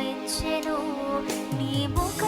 చూపించెను నీ ముఖ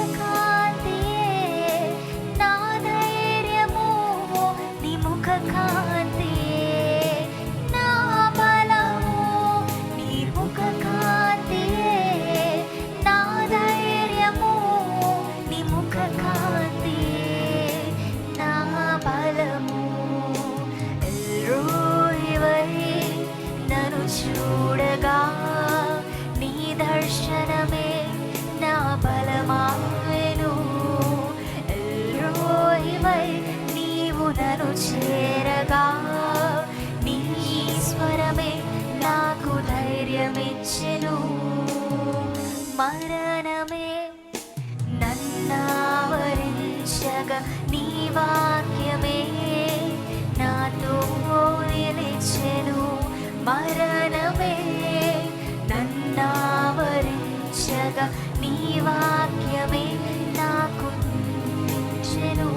వాక్యమే నాతో నిలిచెను మరణమే నన్నావరించగా. నీ వాక్యమే నాకు చెను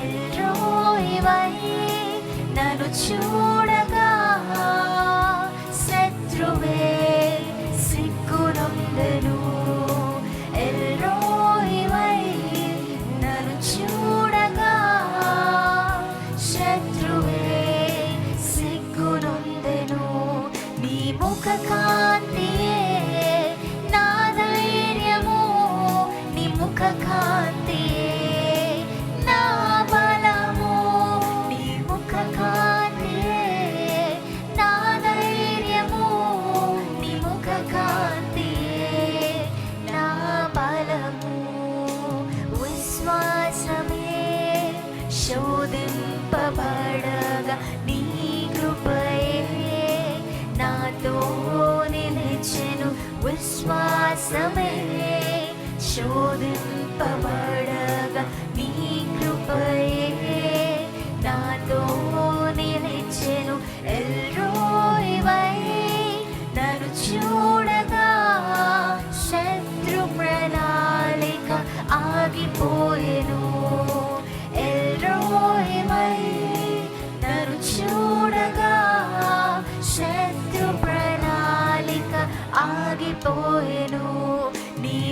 ఎల్రోయవై నన్ను చూ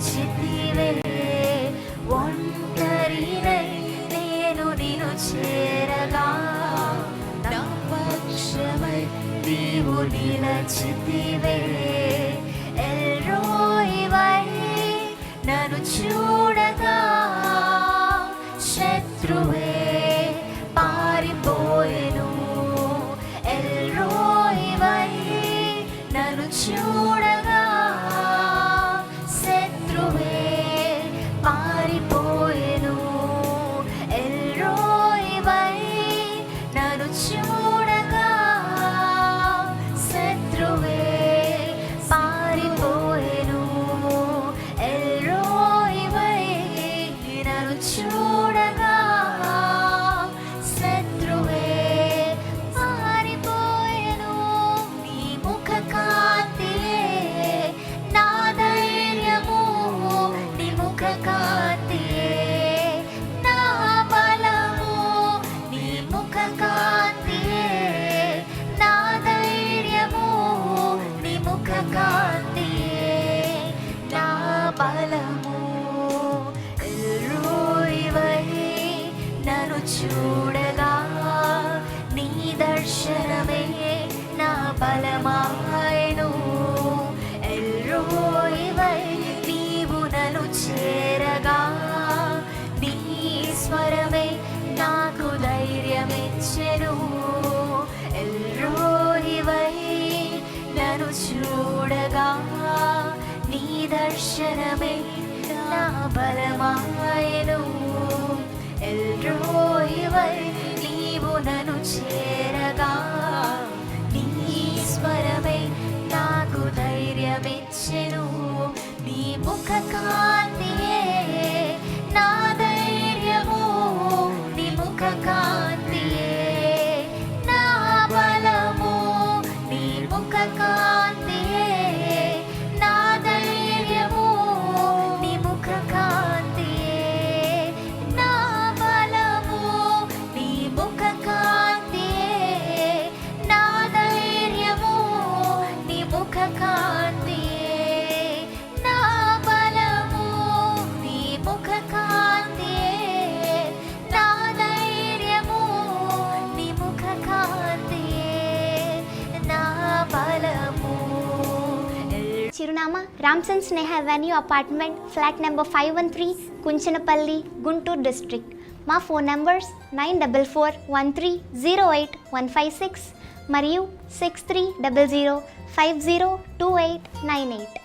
వచ్చితివే ఒంటరినై నేను నిన్ను చేరగా నా పక్షమై నీవు నిలచితివే ఎల్రోయివై నన్ను చూడగా శత్రువే చూడగా నీ దర్శనమే నా బలమాయను ఎల్రోయివై నీవు నన్ను చేరగా నీ స్వరమే నాకు ధైర్యమిచ్చెను ఎల్రోయివై నన్ను చూడగా నీ దర్శనమే నా బలమాయను ఎల్రోయి నీవు నన్ను చేరగా చిరునామా Ramson Sneha avenue apartment flat number five one three Kunchanapalli Guntur district. మా phone numbers nine double four one three zero eight one five six మరియు six three double zero five zero two eight nine eight.